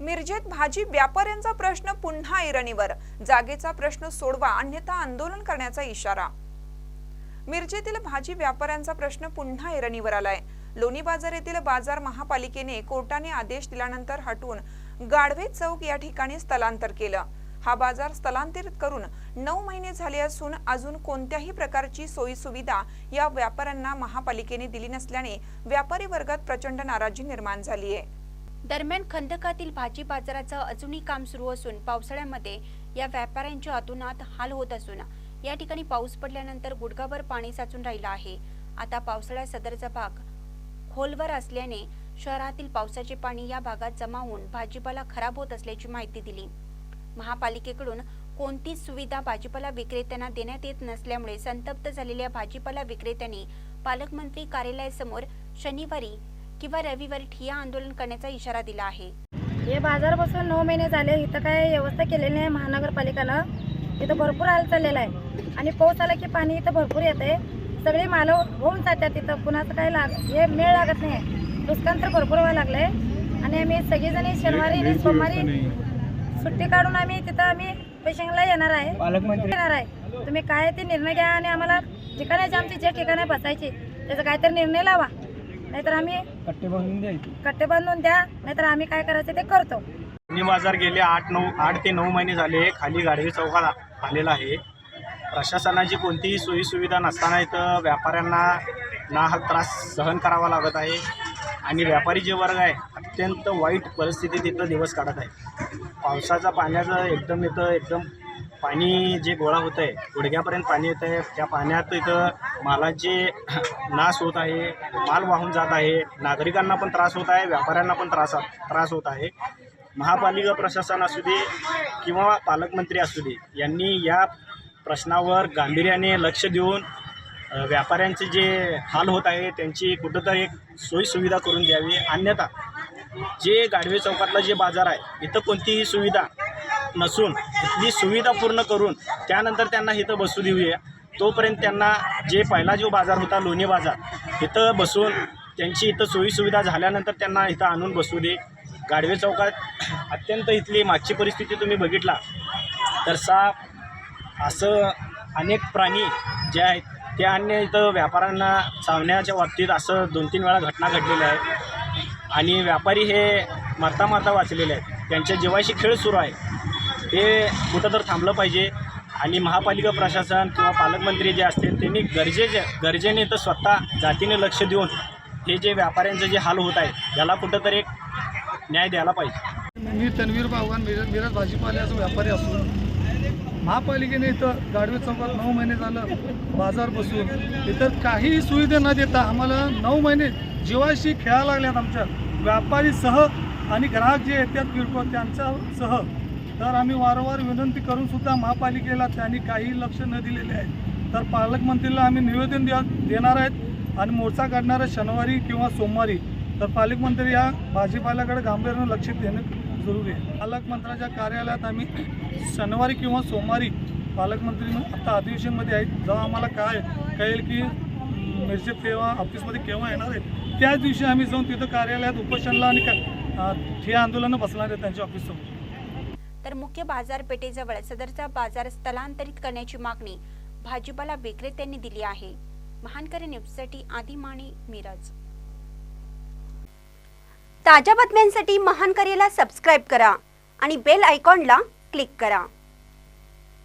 मिरजेत भाजी व्यापाऱ्यांचा प्रश्न पुन्हा ऐरणीवर. जागेचा प्रश्न सोडवा अन्यथा आंदोलन करण्याचा इशारा. मिरजेतील भाजी व्यापाऱ्यांचा प्रश्न पुन्हा ऐरणीवर आलाय. लोणी बाजार येथील बाजार महापालिकेने कोर्टाने आदेश दिल्यानंतर हटवून गाढवे चौक या ठिकाणी स्थलांतर केलं. हा बाजार स्थलांतरित करून नऊ महिने झाले असून अजून कोणत्याही प्रकारची सोयी सुविधा या व्यापाऱ्यांना महापालिकेने दिली नसल्याने व्यापारी वर्गात प्रचंड नाराजी निर्माण झाली आहे दरम्यान खंदकातील भाजी बाजाराचं अजूनही काम सुरू असून पावसाळ्यामध्ये या व्यापाऱ्यांच्या अतोनात हाल होत असून या ठिकाणी पाऊस पडल्यानंतर गुडघाभर पाणी साचून राहिलं आहे. आता पावसाळ्यात सदरचा भाग खोलवर असल्याने शहरातील पावसाचे पाणी या भागात जमा होऊन भाजीपाला खराब होत असल्याची माहिती दिली. महापालिकेकडून कोणतीच सुविधा भाजीपाला विक्रेत्यांना देण्यात येत नसल्यामुळे संतप्त झालेल्या भाजीपाला विक्रेत्यांनी पालकमंत्री कार्यालयासमोर शनिवारी किंवा रविवारी ठिय्या आंदोलन करण्याचा इशारा दिला आहे. हे बाजार बसून नऊ महिने झाले इथं काय व्यवस्था केलेली नाही महानगरपालिकानं. इथं भरपूर हाल चाललेला आहे. आणि पाऊस आला की पाणी इथं भरपूर येते सगळे माल होऊन जातात इथं. कुणाचं काय लाग हे मेळ लागत नाही. नुकसान तर भरपूर व्हायला लागलंय. आणि आम्ही सगळेजणी शनिवारी आणि सोमवारी सुट्टी काढून आम्ही तिथं आम्ही पेशंटला येणार आहे. पालकमंत्री येणार आहे. तुम्ही काय ते निर्णय घ्या आणि आम्हाला ठिकाणाचे आमची जे ठिकाण आहे बसायची. त्याचा काहीतरी निर्णय लावा. नाहीतर आम्ही कट्टे बांधून द्यायचे कट्टे बांधून द्या नाहीतर आम्ही काय करायचं ते करतो. पुणे बाजार गेले आठ नऊ आठ ते नऊ महिने झाले. खाली गाडवे चौकात आ- आलेला आहे. प्रशासनाची कोणतीही सोयीसुविधा नसताना इथं व्यापाऱ्यांना नाहक त्रास सहन करावा लागत आहे. आणि व्यापारी जे वर्ग आहे अत्यंत वाईट परिस्थितीत इथं दिवस काढत आहे. पावसाचा पाण्याचं एकदम इथं एकदम पाणी जे गोळा होतं आहे गुडघ्यापर्यंत पाणी येतं आहे त्या पाण्यात इथं मालाचे नाश होत आहे माल वाहून जात आहे नागरिकांना पण त्रास होत आहे व्यापाऱ्यांना पण त्रास त्रास होत आहे. महापालिका प्रशासन असू दे किंवा पालकमंत्री असू दे यांनी या प्रश्नावर गांभीर्याने लक्ष देऊन व्यापाऱ्यांचे जे हाल होत आहे त्यांची कुठंतरी एक सोयीसुविधा करून द्यावी. अन्यथा जे गाडवे चौकातला जे बाजार आहे इथं कोणतीही सुविधा नसून इथली सुविधा पूर्ण करून त्यानंतर त्यांना इथं बसू देऊया. तोपर्यंत त्यांना जे पहिला जो बाजार होता लोणी बाजार इथं बसून त्यांची इथं सोयीसुविधा झाल्यानंतर त्यांना इथं आणून बसू दे. गाडवे चौकात अत्यंत इथली मागची परिस्थिती तुम्ही बघितला. तर साप असं अनेक प्राणी जे आहेत ते अन्य इथं व्यापाऱ्यांना चावण्याच्या बाबतीत असं दोन तीन वेळा घटना घडलेल्या आहेत आणि व्यापारी हे मरता मरता वाचलेले आहेत. त्यांच्या जीवाशी खेळ सुरू आहे. हे कुठं तर थांबलं पाहिजे. आणि महापालिका प्रशासन किंवा पालकमंत्री जे असतील त्यांनी गरजेचे गरजेने तर स्वतः जातीने लक्ष देऊन हे जे व्यापाऱ्यांचे जे हाल होत आहे याला कुठंतरी एक न्याय द्यायला पाहिजे. मी तन्वीर बागवान मिरज मिरज भाजीपाल्याचा व्यापारी असून महापालिकेने इथं गाडवे चौकात नऊ महिने झालं बाजार बसून इतर काहीही सुविधा न देता आम्हाला नऊ महिने जीवाशी खेळायला लागल्यात आमच्या व्यापारीसह आणि ग्राहक जे येतात किरकोळ त्यांच्यासह तर आम्ही वारंवार विनंती करून सुद्धा महापालिकेला त्यांनी काही लक्ष न दिलेले आहे तर पालकमंत्रीला आम्ही निवेदन देणार आहेत आणि मोर्चा काढणार आहे शनिवारी किंवा सोमवारी तर पालकमंत्री या भाजीपाल्याकडे गांभीर्यानं लक्ष देणं जरुरी आहे. पालकमंत्र्याच्या कार्यालयात आम्ही शनिवारी किंवा सोमवारी पालकमंत्री आता अधिवेशनमध्ये आहेत. जेव्हा आम्हाला काय कळेल की अं, केव्हा ऑफिसमध्ये केव्हा येणार आहेत त्याच दिवशी आम्ही जाऊन तिथं कार्यालयात उपोषणला आणि ठिया आंदोलनं बसणार आहेत त्यांच्या ऑफिससमोर. तर मुख्य बाजारपेठेजवळ सदरचा बाजार स्थलांतरित करण्याची मागणी भाजीपाला विक्रेत्यांनी दिली आहे. महानकरी न्यूजसाठी आदी माने मिरज. ताज्या बातम्यांसाठी महानकरीला सबस्क्राईब करा आणि बेल आयकॉनला क्लिक करा.